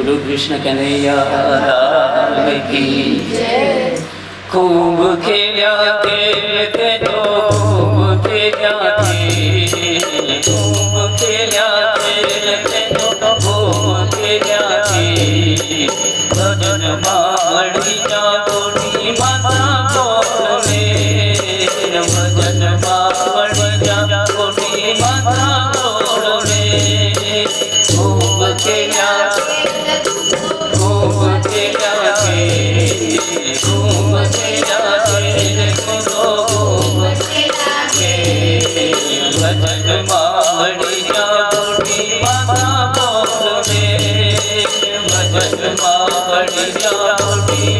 ગુરુ કૃષ્ણ કનૈયા ખૂબ ખેલ્યા ભજમાં પડી જાઉં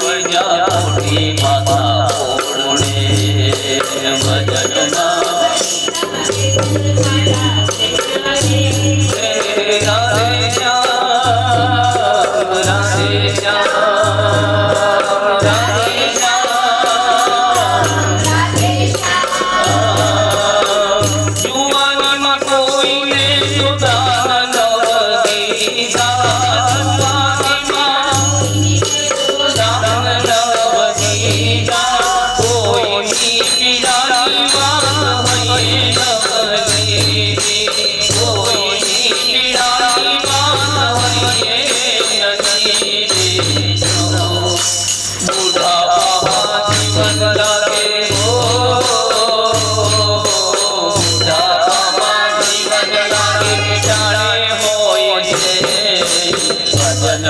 પડી જા માતા ભજન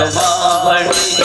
ಕ್ಷಮಾವಣಿಯ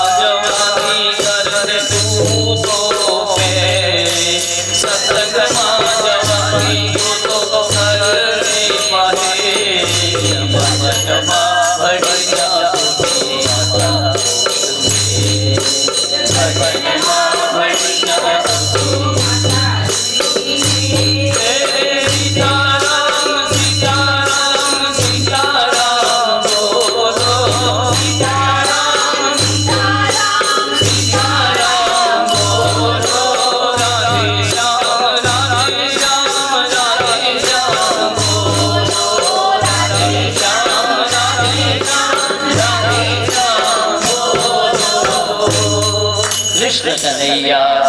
Yeah.